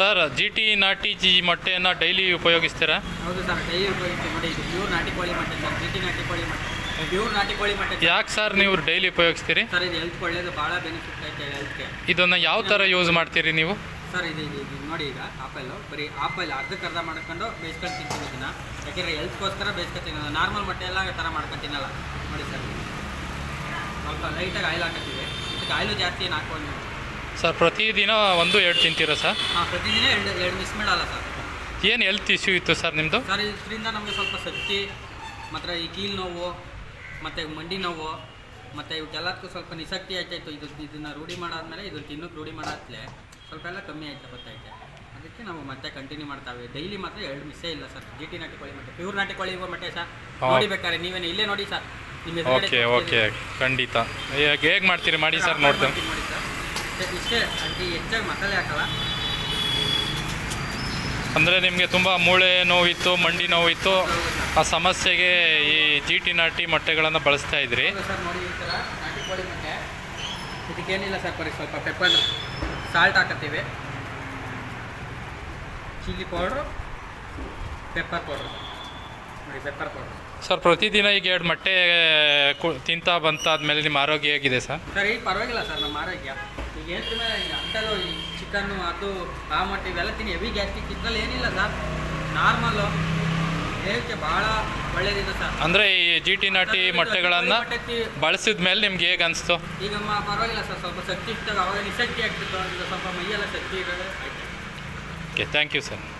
Sir G ಟಿ ನಾಟಿ ಜಿ ಮೊಟ್ಟೆಯನ್ನು ಡೈಲಿ ಉಪಯೋಗಿಸ್ತೀರಾ? ಹೌದು ಸರ್ ಡೈಲಿ ಉಪಯೋಗಿಸ್ತೀವಿ. ನೋಡಿ ಇದು ಪ್ಯೂರ್ ನಾಟಿ ಕೋಳಿ ಮೊಟ್ಟೆ ಸರ್. ಜಿಟಿ ನಾಟಿ ಕೋಳಿ ಮೊಟ್ಟೆ. ಪ್ಯೂರ್ ನಾಟಿ ಕೋಳಿ ಮೊಟ್ಟೆ ಸರ್. ಯಾಕೆ ಸರ್ ನೀವು ಡೈಲಿ ಉಪಯೋಗಿಸ್ತೀರಿ? ಸರ್ ಇದು ಹೆಲ್ತ್ ಒಳ್ಳೇದು ಭಾಳ ಬೆನಿಫಿಟ್ ಐತೆ ಹೆಲ್ತ್ಗೆ ಇದನ್ನು ಯಾವ ಥರ ಯೂಸ್ ಮಾಡ್ತೀರಿ ನೀವು? ಸರ್ ಇದು ಇದು ಇದು ನೋಡಿ ಈಗ ಆಪಲ್ಲು ಬರೀ ಆಪಲ್ ಅರ್ಧಕ್ಕೆ ಅರ್ಧ ಮಾಡ್ಕೊಂಡು ಬೇಯಿಸ್ಕೊಂಡು ತಿಂತೀವಿ ಇದನ್ನ. ಯಾಕೆಂದರೆ ಹೆಲ್ತ್ಗೋಸ್ಕರ ಬೇಯಿಸ್ಕೊತೀನಿ ನಾರ್ಮಲ್ ಮೊಟ್ಟೆ ಎಲ್ಲ ಥರ ಮಾಡ್ಕೊಂಡು ತಿನ್ನಲ್ಲ. ನೋಡಿ ಸರ್. ಸ್ವಲ್ಪ ಲೈಟಾಗಿ ಆಯಿಲ್ ಹಾಕತ್ತೀವಿ. ಇದಕ್ಕೆ ಆಯಿಲು ಜಾಸ್ತಿ ಏನು ಹಾಕೊಂಡು ಸರ್ ಪ್ರತಿದಿನ ಒಂದು ಎರಡು ತಿಂತೀರಾ ಸರ್? ಹಾಂ ಪ್ರತಿದಿನ ಎರಡು ಎರಡು ಮಿಸ್ ಮಾಡಲ್ಲ ಸರ್. ಏನು ಹೆಲ್ತ್ ಇಶ್ಯೂ ಇತ್ತು ಸರ್ ನಿಮ್ಮದು ಸರ್ ಇದರಿಂದ ನಮಗೆ ಸ್ವಲ್ಪ ಶಕ್ತಿ ಮತ್ತು ಈ ಕೀಲು ನೋವು ಮತ್ತು ಮಂಡಿ ನೋವು ಮತ್ತು ಇವಕ್ಕೆಲ್ಲದಕ್ಕೂ ಸ್ವಲ್ಪ ನಿಸಕ್ತಿ ಆಯ್ತಾಯಿತ್ತು ಇದು ಇದನ್ನು ರೂಢಿ ಮಾಡಾದ್ಮೇಲೆ ಇದು ತಿನ್ನೋಕೆ ರೂಢಿ ಮಾಡಾದ್ಲೆ ಸ್ವಲ್ಪ ಎಲ್ಲ ಕಮ್ಮಿ ಆಯ್ತಾ ಗೊತ್ತಾಯ್ತೆ? ಅದಕ್ಕೆ ನಾವು ಮತ್ತೆ ಕಂಟಿನ್ಯೂ ಮಾಡ್ತಾವೆ ಡೈಲಿ ಮಾತ್ರ ಎರಡು ಮಿಸ್ಸೇ ಇಲ್ಲ ಸರ್. ಜಿ ಟಿ ನಾಟಿ ಕೋಳಿ ಮಟ್ಟೆ ಪ್ಯೂರ್ ನಾಟಿ ಕೋಳಿ ಮಟ್ಟೆ ಸರ್. ನೋಡಿಬೇಕಾದ್ರೆ ನೋಡಿ ಬೇಕಾದ್ರೆ ನೀವೇನು ಇಲ್ಲೇ ನೋಡಿ ಸರ್. ನಿಮ್ಮ ಓಕೆ ಓಕೆ ಖಂಡಿತ. ಹೇಗೆ ಮಾಡ್ತೀರಿ? ಮಾಡಿ ಸರ್ ಆಫರ್ ನೋಡ್ತೇವೆ ಮಾಡ್ತೀನಿ ನೋಡಿ ಸರ್ ಇಷ್ಟೇ- ಅತಿ ಹೆಚ್ಚಾಗಿ ಮಸಾಲೆ ಹಾಕಲ್ಲ. ಅಂದರೆ ನಿಮಗೆ ತುಂಬ ಮೂಳೆ ನೋವಿತ್ತು ಮಂಡಿ ನೋವಿತ್ತು ಆ ಸಮಸ್ಯೆಗೆ ಈ ಜಿ ಟಿ ನಾಟಿ ಮೊಟ್ಟೆಗಳನ್ನು ಬಳಸ್ತಾ ಇದ್ರಿ. ಹೌದು ಸರ್ ನೋಡಿ ಈ ಥರ ನಾಟಿ ಕೋಳಿ ಮೊಟ್ಟೆ. ಇದಕ್ಕೇನಿಲ್ಲ ಸರ್ ಬರೀ ಸ್ವಲ್ಪ ಪೆಪ್ಪರ್ ಸಾಲ್ಟ್ ಹಾಕತ್ತೀವಿ. ಚಿಲ್ಲಿ ಪೌಡ್ರು ಪೆಪ್ಪರ್ ಪೌಡ್ರು ನೋಡಿ ಪೆಪ್ಪರ್ ಪೌಡ್ರು ಸರ್ ಪ್ರತಿದಿನ ಈಗ ಎರಡು ಮೊಟ್ಟೆ ತಿಂತಾ ತಿಂತಾ ಬಂತಾದ್ಮೇಲೆ ನಿಮ್ಮ ಆರೋಗ್ಯ ಹೇಗಿದೆ ಸರ್? ಸರ್ ಈಗ ಪರವಾಗಿಲ್ಲ ಸರ್ ನಮ್ಮ ಆರೋಗ್ಯ. ಈಗ ಮೇಲೆ ಅಂತಲೂ ಈ ಚಿಕನ್ನು ಅದು ಆ ಮೊಟ್ಟೆ ಇವೆಲ್ಲ ತಿನ್ನಿ. ಹೆವಿ ಗ್ಯಾಸ್ಟಿಕ್ ಇದ್ರಲ್ಲಿ ಏನಿಲ್ಲ ಸರ್. ನಾರ್ಮಲ್ಲು. ದೇಹಕ್ಕೆ ಭಾಳ ಒಳ್ಳೇದಿದೆ ಸರ್. ಅಂದರೆ ಈ ಜಿ ಟಿ ನಾಟಿ ಮೊಟ್ಟೆಗಳನ್ನು ಮೊಟ್ಟೆ ತಿ- ಬಳಸಿದ ಮೇಲೆ ನಿಮ್ಗೆ ಹೇಗೆ ಅನಿಸ್ತು? ಈಗ ಮ- ಪರವಾಗಿಲ್ಲ ಸರ್. ಸ್ವಲ್ಪ ಶಕ್ತಿ ಇತ್ತು ಅವಾಗ ನಿಶಕ್ತಿ ಆಗ್ತಿತ್ತು. ಈಗ ಸ್ವಲ್ಪ ಮೈಯೆಲ್ಲ ಶಕ್ತಿ ಇರೋದು ಆಯ್ತು. Okay thank you sir